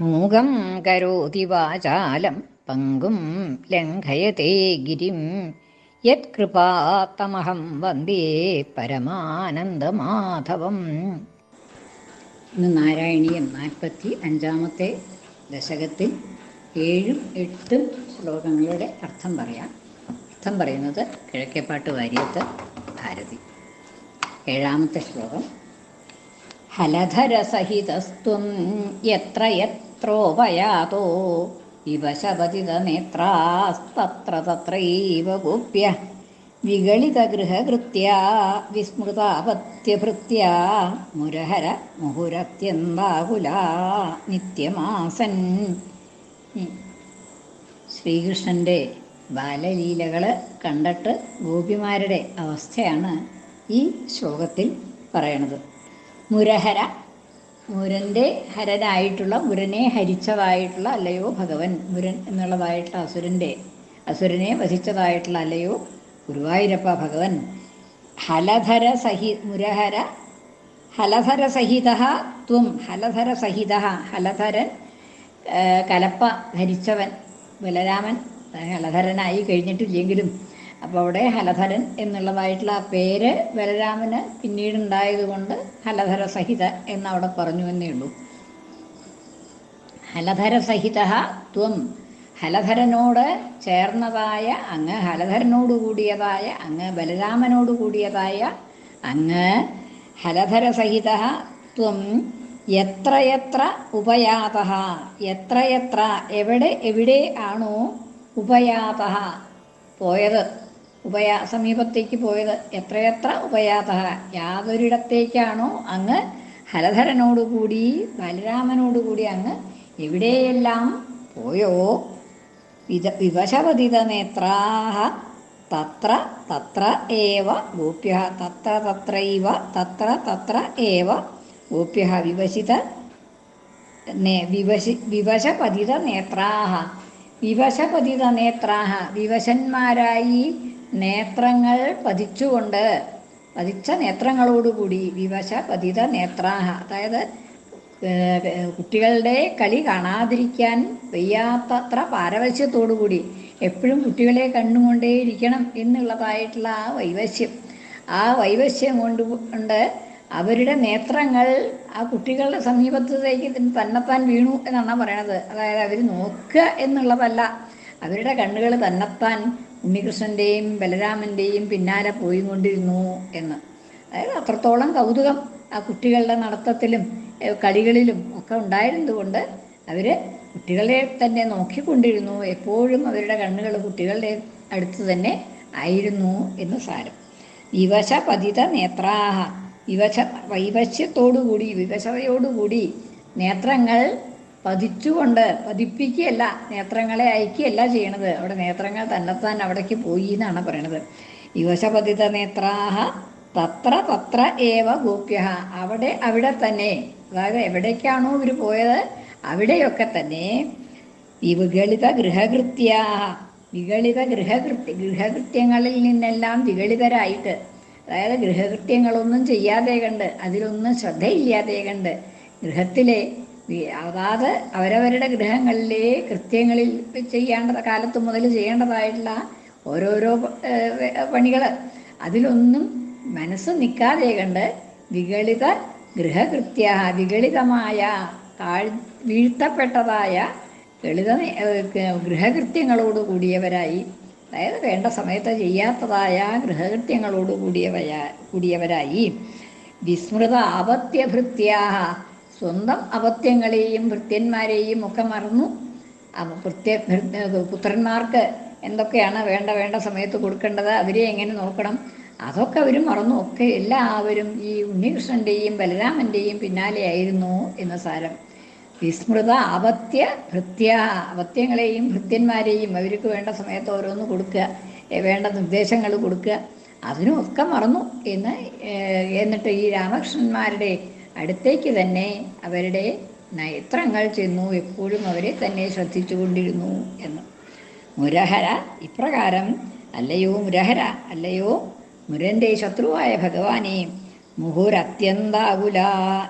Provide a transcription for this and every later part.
മൂകം കരോതി വാചാലം പങ്കും ലംഘയത്തെ ഗിരിം. യത്കൃപാത്തമഹം വന്ദേ പരമാനന്ദമാധവം. ഇന്ന് നാരായണീയം നാൽപ്പത്തി അഞ്ചാമത്തെ ദശകത്തിൽ ഏഴും എട്ടും ശ്ലോകങ്ങളുടെ അർത്ഥം പറയാം. അർത്ഥം പറയുന്നത് കിഴക്കേപ്പാട്ട് വാര്യത്ത് ഭാരതി. ഏഴാമത്തെ ശ്ലോകം. ഹലധരസഹിതസ്ത്വം യത്ര യത്രോപയാതോ വിവശപതിതനേത്രാസ്തത്ര തത്രൈവ ഗോപ്യ. വിഗളിതഗൃഹകൃത്യാ വിസ്മൃതാപത്യഭൃത്യാ. മുരഹര മുഹുരത്യന്താകുലാ നിത്യമാസൻ. ശ്രീകൃഷ്ണന്റെ ബാലലീലകൾ കണ്ടിട്ട് ഗോപിമാരുടെ അവസ്ഥയാണ് ഈ ശ്ലോകത്തിൽ പറയണത്. മുരഹര മുരന്റെ ഹരനായിട്ടുള്ള മുരനെ ഹരിച്ചതായിട്ടുള്ള അല്ലയോ ഭഗവൻ? മുരൻ എന്നുള്ളതായിട്ടുള്ള അസുരന്റെ അസുരനെ വധിച്ചതായിട്ടുള്ള അല്ലയോ ഗുരുവായൂരപ്പ ഭഗവൻ? ഹലധര സഹി മുരഹര ഹലധര സഹിത ത്വം ഹലധര സഹിത ഹലധരൻ കലപ്പ ധരിച്ചവൻ ബലരാമൻ ഹലധരനായി കഴിഞ്ഞിട്ടില്ലെങ്കിലും അപ്പോൾ അവിടെ ഹലധരൻ എന്നുള്ളതായിട്ടുള്ള ആ പേര് ബലരാമന് പിന്നീടുണ്ടായതുകൊണ്ട് ഹലധര സഹിത എന്നവിടെ പറഞ്ഞു എന്നേ ഉള്ളൂ. ഹലധര സഹിത ത്വം. ഹലധരനോട് ചേർന്നതായ അങ്ങ് ഹലധരനോട് കൂടിയതായ അങ്ങ് ബലരാമനോട് കൂടിയതായ അങ്ങ് ഹലധര സഹിത ത്വം. എത്രയെത്ര എത്ര ഉപയാത എത്ര എത്ര എവിടെ എവിടെ ആണോ ഉപയാത പോയത്. ഉപയാ സമീപത്തേക്ക് പോയത് എത്രയെത്ര ഉപയാത യാതൊരിടത്തേക്കാണോ അങ്ങ് ഹലധരനോടുകൂടി ബലരാമനോടുകൂടി അങ്ങ് എവിടെയെല്ലാം പോയോ? വിത വിവശപതിത നേത്രാഹ. തത്ര തത്ര ഏവ ഗോപ്യ തത്ര തത്രൈവ തത്ര തത്ര ഏവ ഗോപ്യ വിവശിത വിവശി വിവശപതിത നേത്രാഹ. വിവശപതിത നേത്രാഹ. വിവശന്മാരായി നേത്രങ്ങൾ പതിച്ചുകൊണ്ട് പതിച്ച നേത്രങ്ങളോടുകൂടി വിവശ പതിത നേത്രാഹ. അതായത് കുട്ടികളുടെ കളി കാണാതിരിക്കാൻ വയ്യാത്തത്ര പാരവശ്യത്തോടുകൂടി എപ്പോഴും കുട്ടികളെ കണ്ടുകൊണ്ടേയിരിക്കണം എന്നുള്ളതായിട്ടുള്ള ആ വൈവശ്യം. ആ വൈവശ്യം കൊണ്ട് കൊണ്ട് അവരുടെ നേത്രങ്ങൾ ആ കുട്ടികളുടെ സമീപത്തേക്ക് തന്നെത്താൻ വീണു എന്നാണ് പറയണത് അതായത് അവർ നോക്കുക എന്നുള്ളതല്ല അവരുടെ കണ്ണുകൾ തന്നെത്താൻ ഉണ്ണികൃഷ്ണന്റെയും ബലരാമന്റെയും പിന്നാലെ പോയി കൊണ്ടിരുന്നു എന്ന്. അതായത് അത്രത്തോളം കൗതുകം ആ കുട്ടികളുടെ നടത്തത്തിലും കളികളിലും ഒക്കെ ഉണ്ടായിരുന്നതുകൊണ്ട് അവർ കുട്ടികളെ തന്നെ നോക്കിക്കൊണ്ടിരുന്നു. എപ്പോഴും അവരുടെ കണ്ണുകൾ കുട്ടികളുടെ അടുത്ത് തന്നെ ആയിരുന്നു എന്ന് സാരം. വിവശ പതിത നേത്രാഹ. വിവശ വൈവശ്യത്തോടുകൂടി വിവശതയോടുകൂടി നേത്രങ്ങൾ പതിച്ചുകൊണ്ട് പതിപ്പിക്കുകയല്ല നേത്രങ്ങളെ അയക്കുകയല്ല ചെയ്യണത്. അവിടെ നേത്രങ്ങൾ തന്നെത്താൻ അവിടേക്ക് പോയി എന്നാണ് പറയണത്. യുവശപതിത നേത്രാഹ തത്ര തത്ര ഏവ ഗോപ്യ അവിടെ അവിടെ തന്നെ അതായത് എവിടേക്കാണോ ഇവർ പോയത് അവിടെയൊക്കെ തന്നെ ഈ വിഗളിത ഗൃഹകൃത്യ വിഗളിത ഗൃഹകൃത്യ ഗൃഹകൃത്യങ്ങളിൽ നിന്നെല്ലാം വിഗളിതരായിട്ട് അതായത് ഗൃഹകൃത്യങ്ങളൊന്നും ചെയ്യാതെ കണ്ട് അതിലൊന്നും ശ്രദ്ധയില്ലാതെ കണ്ട് ഗൃഹത്തിലെ അതാത് അവരവരുടെ ഗ്രഹങ്ങളിലെ കൃത്യങ്ങളിൽ ചെയ്യേണ്ട കാലത്ത് മുതൽ ചെയ്യേണ്ടതായിട്ടുള്ള ഓരോരോ പണികൾ അതിലൊന്നും മനസ്സ് നിൽക്കാതെ കണ്ട് വികളിത ഗൃഹകൃത്യ വികളിതമായ താഴ് വീഴ്ത്തപ്പെട്ടതായ ലളിത ഗൃഹകൃത്യങ്ങളോട് കൂടിയവരായി അതായത് വേണ്ട സമയത്ത് ചെയ്യാത്തതായ ഗൃഹകൃത്യങ്ങളോട് കൂടിയവയാ കൂടിയവരായി. വിസ്മൃത അപത്യഭൃത്യാ സ്വന്തം അപത്യങ്ങളെയും ഭൃത്യന്മാരെയും ഒക്കെ മറന്നു. ഭൃത്യ പുത്രന്മാർക്ക് എന്തൊക്കെയാണ് വേണ്ട വേണ്ട സമയത്ത് കൊടുക്കേണ്ടത്? അവരെ എങ്ങനെ നോക്കണം? അതൊക്കെ അവർ മറന്നു. ഒക്കെ എല്ലാവരും ഈ ഉണ്ണികൃഷ്ണന്റെയും ബലരാമന്റെയും പിന്നാലെയായിരുന്നു എന്ന് സാരം. വിസ്മൃത അപത്യ ഭൃത്യ അപത്യങ്ങളെയും ഭൃത്യന്മാരെയും അവർക്ക് വേണ്ട സമയത്ത് ഓരോന്ന് കൊടുക്കുക വേണ്ട നിർദ്ദേശങ്ങൾ കൊടുക്കുക അതിനും ഒക്കെ മറന്നു എന്ന് എന്നിട്ട് ഈ രാമകൃഷ്ണന്മാരുടെ അടുത്തേക്ക് തന്നെ അവരുടെ നയത്രങ്ങൾ ചെന്നു. എപ്പോഴും അവരെ തന്നെ ശ്രദ്ധിച്ചുകൊണ്ടിരുന്നു എന്ന്. മുരഹര ഇപ്രകാരം അല്ലയോ മുരഹര അല്ലയോ മുരന്റെ ശത്രുവായ ഭഗവാനെ മുഹുരത്യന്താകുല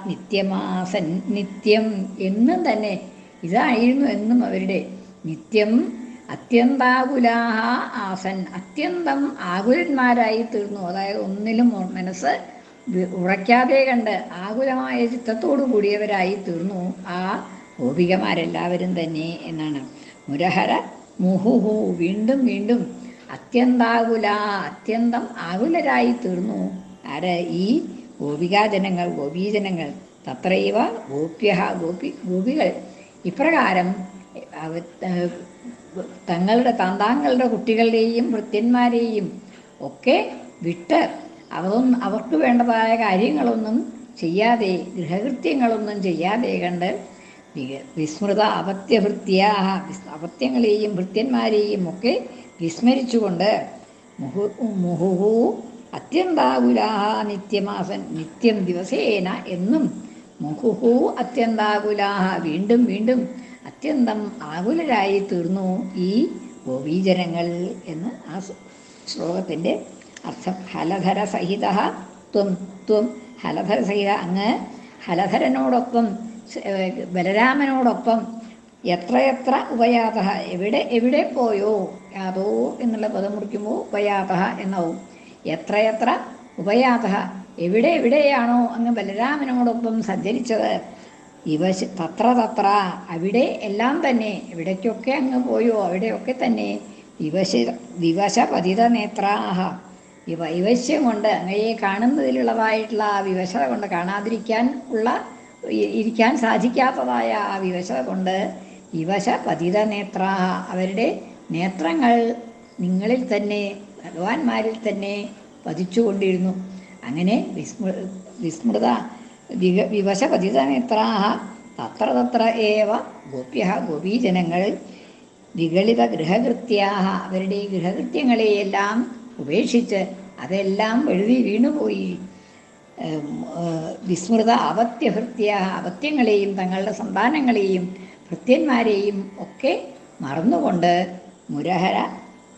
നിത്യമാസൻ നിത്യം എന്നും തന്നെ ഇതായിരുന്നു എന്നും അവരുടെ നിത്യം അത്യന്താകുലാഹ ആസൻ. അത്യന്തം ആകുലന്മാരായി തീർന്നു. അതായത് ഒന്നിലും മനസ്സ് ഉറയ്ക്കാതെ കണ്ട് ആകുലമായ ചിത്തത്തോടു കൂടിയവരായി തീർന്നു ആ ഗോപികമാരെല്ലാവരും തന്നെ എന്നാണ്. മുരഹര മുഹുഹു വീണ്ടും വീണ്ടും അത്യന്താകുല അത്യന്തം ആകുലരായി തീർന്നു. ആര്? ഈ ഗോപികാജനങ്ങൾ ഗോപീജനങ്ങൾ തത്രൈവ ഗോപ്യ ഗോപി ഗോപികൾ. ഇപ്രകാരം തങ്ങളുടെ താന്താങ്ങളുടെ കുട്ടികളുടെയും വൃത്യന്മാരെയും ഒക്കെ വിട്ട് അതൊന്നും അവർക്ക് വേണ്ടതായ കാര്യങ്ങളൊന്നും ചെയ്യാതെ ഗൃഹകൃത്യങ്ങളൊന്നും ചെയ്യാതെ കണ്ട് വിസ്മൃത അപത്യഭൃത്യാ അപത്യങ്ങളെയും ഭൃത്യന്മാരെയും ഒക്കെ വിസ്മരിച്ചുകൊണ്ട് മുഹു മുഹുഹു അത്യന്താകുലാഹ നിത്യമാസൻ നിത്യം ദിവസേന എന്നും മുഹുഹു അത്യന്താകുലാഹ വീണ്ടും വീണ്ടും അത്യന്തം ആകുലരായി തീർന്നു ഈ ഗോപീജനങ്ങൾ എന്ന് ആ ശ്ലോ- ശ്ലോകത്തിന്റെ അർത്ഥം ഹലധര സഹിത ത്വം ത്വം. ഹലധര സഹിത അങ്ങ് ഹലധരനോടൊപ്പം ബലരാമനോടൊപ്പം എത്രയെത്ര ഉപയാത എവിടെ എവിടെ പോയോ യാതോ എന്നുള്ള പദം മുറിക്കുമ്പോൾ ഉപയാത എന്നാവും. എത്രയെത്ര ഉപയാത എവിടെ എവിടെയാണോ അങ്ങ് ബലരാമനോടൊപ്പം സഞ്ചരിച്ചത്. ഇവ തത്ര തത്ര അവിടെ എല്ലാം തന്നെ എവിടേക്കൊക്കെ അങ്ങ് പോയോ അവിടെയൊക്കെ തന്നെ. വിവശ വിവശ പതിത നേത്രാഹ ഈ വൈവശ്യം കൊണ്ട് അങ്ങയെ കാണുന്നതിലുള്ളതായിട്ടുള്ള ആ വിവശത കൊണ്ട് കാണാതിരിക്കാൻ ഉള്ള ഇരിക്കാൻ സാധിക്കാത്തതായ ആ വിവശത കൊണ്ട് വിവശ പതിത നേത്ര അവരുടെ നേത്രങ്ങൾ നിങ്ങളിൽ തന്നെ ഭഗവാന്മാരിൽ തന്നെ പതിച്ചുകൊണ്ടിരുന്നു. അങ്ങനെ വിസ്മൃ വിസ്മൃത വിവശ പതിത നേത്രാഹ തത്ര തത്ര ഏവ ഗോപ്യ ഗോപീജനങ്ങൾ വികളിത ഗൃഹകൃത്യാഹ അവരുടെ ഗൃഹകൃത്യങ്ങളെയെല്ലാം ഉപേക്ഷിച്ച് അതെല്ലാം എഴുതി വീണുപോയി. വിസ്മൃത അപത്യഭൃത്യ അവത്യങ്ങളെയും തങ്ങളുടെ സന്താനങ്ങളെയും ഭൃത്യന്മാരെയും ഒക്കെ മറന്നുകൊണ്ട് മുരഹര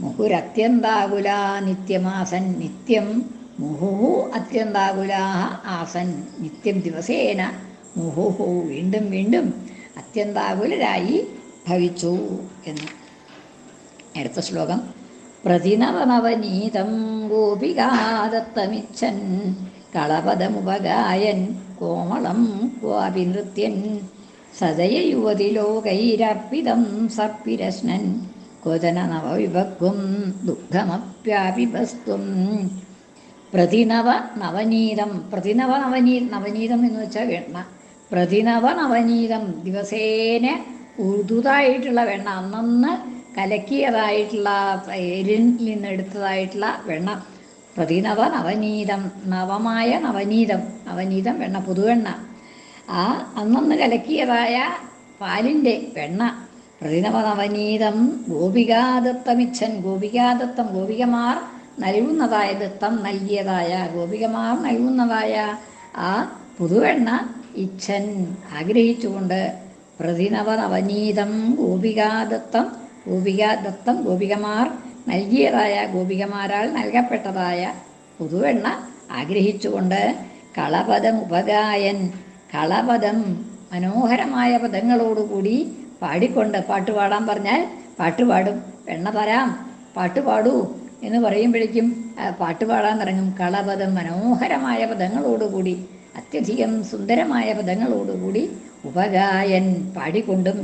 മുഹുരത്യന്താകുല നിത്യമാസൻ നിത്യം മുഹുഹു അത്യന്താകുലാഹ ആസൻ നിത്യം ദിവസേന മുഹുഹു വീണ്ടും വീണ്ടും അത്യന്താകുലരായി ഭവിച്ചു എന്ന്. അടുത്ത ശ്ലോകം. പ്രതിനവനവനീതം ഗോപികാദത്തമിച്ഛൻ കളപദമുപഗായൻ കോമളം ക്വാപി നൃത്യൻ സദയ യുവതിലോകൈരർപ്പിതം സർപ്പിരശ്നൻ ക്വചന നവവിഭക്വും ദുഗ്ധമപ്യാപിപസ്ത്വം പ്രതിനവ നവനീതം പ്രതിനവ നവനീ നവനീതം എന്ന് വെച്ചാൽ വെണ്ണ. പ്രതിനവ നവനീതം ദിവസേന ഉഴുതായിട്ടുള്ള വെണ്ണ. അന്നന്ന് കലക്കിയതായിട്ടുള്ള എരിൽ നിന്ന് എടുത്തതായിട്ടുള്ള വെണ്ണ. പ്രതിനവ നവനീതം നവമായ നവനീതം നവനീതം വെണ്ണ പുതുവെണ്ണ. ആ അന്നന്ന് കലക്കിയതായ പാലിന്റെ വെണ്ണ. പ്രതിനവ നവനീതം ഗോപികാദത്തമിച്ഛൻ ഗോപികാദത്തം ഗോപികമാർ നൽകുന്നതായ ദത്തം നൽകിയതായ ഗോപികമാർ നൽകുന്നതായ ആ പുതുവെണ്ണ ഇച്ഛൻ ആഗ്രഹിച്ചുകൊണ്ട് പ്രതിനവ നവനീതം ഗോപികാദത്തം ഗോപികാദത്തം ഗോപികമാർ നൽകിയതായ ഗോപികമാരാൽ നൽകപ്പെട്ടതായ പുതുവെണ്ണ ആഗ്രഹിച്ചുകൊണ്ട് കളപദം ഉപഗായൻ കളപദം മനോഹരമായ പദങ്ങളോടുകൂടി പാടിക്കൊണ്ട് പാട്ട് പാടാൻ പറഞ്ഞാൽ പാട്ട് പാടും. വെണ്ണ തരാം പാട്ട് പാടൂ എന്ന് പറയുമ്പോഴേക്കും പാട്ട് പാടാൻ തുടങ്ങും കളപദം മനോഹരമായ പദങ്ങളോടുകൂടി അത്യധികം സുന്ദരമായ പദങ്ങളോടുകൂടി ഉപഗായൻ പാടിക്കൊണ്ടും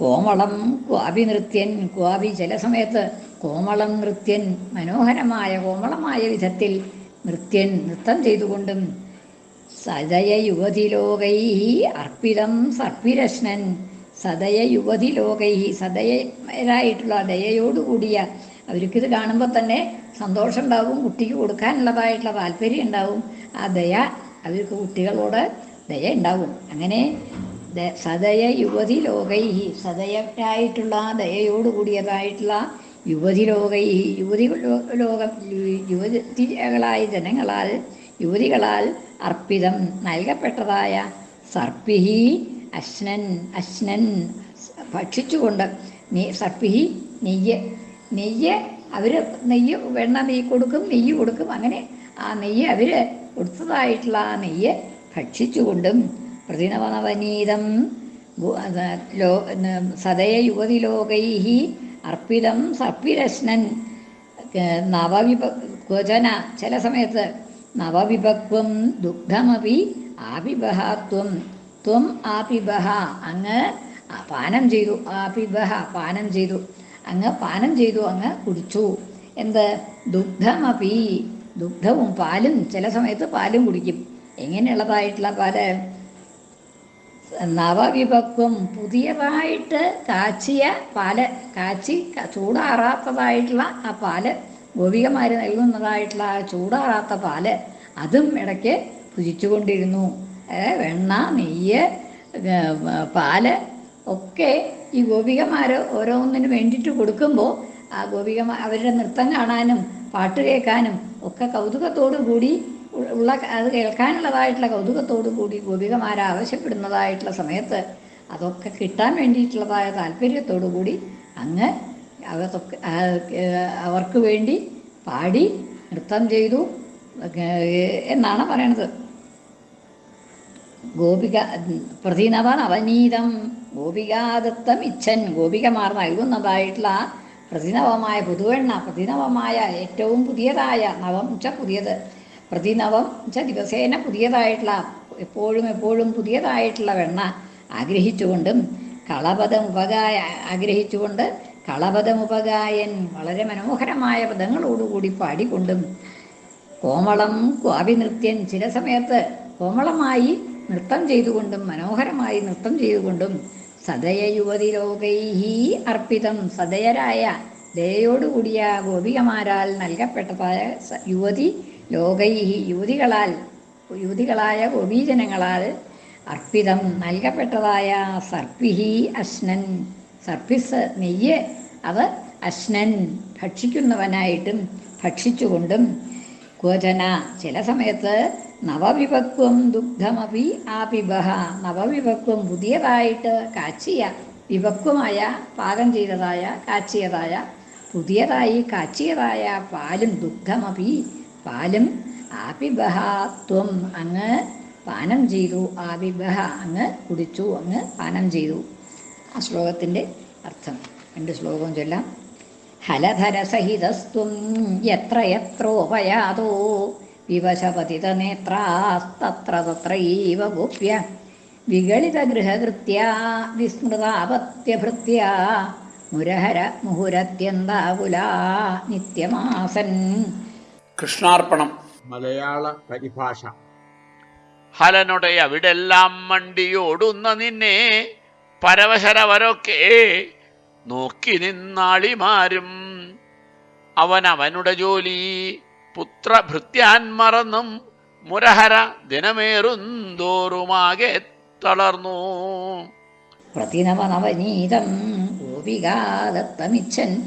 കോമളം ക്വാപി നൃത്യൻ ക്വാപി ചില സമയത്ത് കോമളം നൃത്യൻ മനോഹരമായ കോമളമായ വിധത്തിൽ നൃത്യൻ നൃത്തം ചെയ്തുകൊണ്ടും സദയ യുവതിലോകൈ അർപ്പിതം സർപ്പിരശ്നൻ. സദയ യുവതിലോകൈ സദയരായിട്ടുള്ള ദയയോടുകൂടിയ അവർക്കിത് കാണുമ്പോൾ തന്നെ സന്തോഷം ഉണ്ടാവും കുട്ടിക്ക് കൊടുക്കാനുള്ളതായിട്ടുള്ള താല്പര്യം ഉണ്ടാവും. ആ ദയ അവർക്ക് കുട്ടികളോട് ദയ ഉണ്ടാവും. അങ്ങനെ സദയ യുവതി ലോകൈ സദയരായിട്ടുള്ള ദയയോടുകൂടിയതായിട്ടുള്ള യുവതി ലോകൈ യുവതി ലോകം യുവതികളായ ജനങ്ങളാൽ യുവതികളാൽ അർപ്പിതം നൽകപ്പെട്ടതായ സർപ്പിഹി അശ്നൻ അശ്നൻ ഭക്ഷിച്ചുകൊണ്ട് സർപ്പിഹി നെയ്യ് നെയ്യ് അവർ നെയ്യ് വെണ്ണ നെയ്യ് കൊടുക്കും നെയ്യ് കൊടുക്കും. അങ്ങനെ ആ നെയ്യ് അവർ കൊടുത്തതായിട്ടുള്ള ആ നെയ്യ് ഭക്ഷിച്ചുകൊണ്ടും പ്രതിനവനവനീതം ലോ ന- സദയ യുവതിലോകൈ അർപ്പിതം സർപ്പിരശ്നൻ. നവവിഭ ക്വചന ചില സമയത്ത് നവവിഭക്വം ദുഗ്ധമപി ആപിബഹ ത്വം ആപിബഹ. അങ്ങ് പാനം ചെയ്തു. ആപിബഹ പാനം ചെയ്തു. അങ്ങ് പാനം ചെയ്തു. അങ്ങ് കുടിച്ചു. എന്ത്? ദുഗ്ധമപി. ദുഗ്ധവും പാലും ചില സമയത്ത് പാലും കുടിക്കും. എങ്ങനെയുള്ളതായിട്ടുള്ള പാൽ? നവവിഭക്വം പുതിയതായിട്ട് കാച്ചിയ പാൽ കാച്ചി ചൂടാറാത്തതായിട്ടുള്ള ആ പാൽ ഗോപികമാർ നൽകുന്നതായിട്ടുള്ള ആ ചൂടാറാത്ത പാൽ അതും ഇടയ്ക്ക് പുജിച്ചുകൊണ്ടിരുന്നു വെണ്ണ നെയ്യ് പാൽ ഒക്കെ ഈ ഗോപികമാർ ഓരോന്നിന് വേണ്ടിയിട്ട് കൊടുക്കുമ്പോൾ ആ ഗോപികമാർ അവരുടെ നൃത്തം കാണാനും പാട്ട് കേൾക്കാനും ഒക്കെ കൗതുകത്തോടു കൂടി ഉള്ള അത് കേൾക്കാനുള്ളതായിട്ടുള്ള കൗതുകത്തോടു കൂടി ഗോപികമാർ ആവശ്യപ്പെടുന്നതായിട്ടുള്ള സമയത്ത് അതൊക്കെ കിട്ടാൻ വേണ്ടിയിട്ടുള്ളതായ താല്പര്യത്തോടു കൂടി അങ്ങ് അതൊക്കെ അവർക്ക് വേണ്ടി പാടി നൃത്തം ചെയ്തു എന്നാണ് പറയണത്. ഗോപിക പ്രതിനവ നവനീതം ഗോപികാദത്തം ഇച്ഛൻ ഗോപികമാർ നൽകുന്നതായിട്ടുള്ള പ്രതിനവമായ പുതുവെണ്ണ പ്രതിനവമായ ഏറ്റവും പുതിയതായ നവം ഉച്ച പുതിയത്. പ്രതിനവം വെച്ചാൽ ദിവസേന പുതിയതായിട്ടുള്ള എപ്പോഴും എപ്പോഴും പുതിയതായിട്ടുള്ള വെണ്ണ ആഗ്രഹിച്ചുകൊണ്ടും കളപദം ഉപകായ ആഗ്രഹിച്ചുകൊണ്ട് കളപദമുപകായൻ വളരെ മനോഹരമായ പദങ്ങളോടുകൂടി പാടിക്കൊണ്ടും കോമളം ക്വാവി നൃത്യൻ ചില സമയത്ത് കോമളമായി നൃത്തം ചെയ്തുകൊണ്ടും മനോഹരമായി നൃത്തം ചെയ്തുകൊണ്ടും സദയ യുവതി ലോകൈഹി അർപ്പിതം. സദയരായ ദയോടുകൂടിയ ഗോപികമാരാൽ നൽകപ്പെട്ടതായ യുവതി ലോകൈഹി യുവതികളാൽ യുവതികളായ ഗോപീജനങ്ങളാൽ അർപ്പിതം നൽകപ്പെട്ടതായ സർപ്പിഹി അശ്നൻ. സർപ്പിസ് നെയ്യ് അവ അശ്നൻ ഭക്ഷിക്കുന്നവനായിട്ടും ഭക്ഷിച്ചുകൊണ്ടും ക്വചന ചില സമയത്ത് നവവിഭക്വം ദുഗ്ധമപി ആപിബഹ. നവവിഭക്വം പുതിയതായിട്ട് കാച്ചിയ വിഭക്വമായ പാകം ചെയ്തതായ കാച്ചിയതായ പുതിയതായി കാച്ചിയതായ പാലും ദുഗ്ധമപി പാലും ആപിബഹ ത്വം അങ്ങ് പാനം ചെയ്തു ആവിബഹ അങ്ങ് കുടിച്ചു അങ്ങ് പാനം ചെയ്തു. ആ ശ്ലോകത്തിന്റെ അർത്ഥം. രണ്ട് ശ്ലോകം ചൊല്ലാം. ഹലധരസഹിതസ്ത്വം എത്ര യത്രോപയാതോ വിവശപതിതനേത്രാസ്തത്ര തത്രൈവ ഗോപ്യ വിഗളിതഗൃഹകൃത്യാ വിസ്മൃതാപത്യഭൃത്യാ മുരഹര മുഹുരത്യന്താകുലാ നിത്യമാസൻ. കൃഷ്ണാർപ്പണം. മലയാള പരിഭാഷ. ഹലനുടെ അവിടെല്ലാം മണ്ടിയോടുന്ന നിന്നെ പരവശരവരൊക്കെ നോക്കി നിന്നാളിമാരും. അവൻ അവനുടെ ജോലി പുത്രഭൃത്യാൻ മറന്നും മുരഹര ദിനമേറുന്തോറുമാകെ തളർന്നു. പ്രതിനവനവനീതം ഗോപികാദത്തമിച്ഛൻ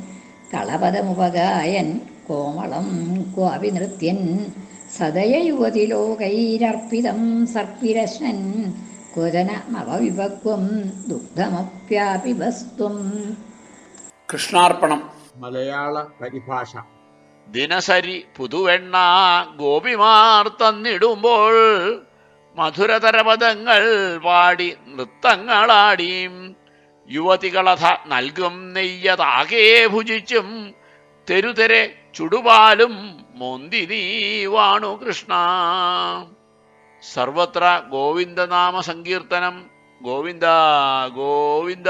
കളപദമുപഗായൻ കോമളം ക്വാപി നൃത്യൻ സദയ യുവതിലോകൈരർപ്പിതം സർപ്പിരശ്നൻ ക്വചന നവവിഭക്വം ദുഗ്ധമപ്യാപി വസ്തും കൃഷ്ണാർപ്പണം. മലയാള പരിഭാഷ. ദിനസരി പുതുവെണ്ണ ഗോപിമാർ തന്നിടുമ്പോൾ മധുരതരപദങ്ങൾ പാടി നൃത്തങ്ങളാടിയും യുവതികളഥ നൽകും നെയ്യതാകെ ഭുജിച്ചും തെരുതെരെ ചുടുപാലും മൊന്തി നീ വാണു കൃഷ്ണ. സർവത്ര ഗോവിന്ദനാമ സങ്കീർത്തനം. ഗോവിന്ദ ഗോവിന്ദ.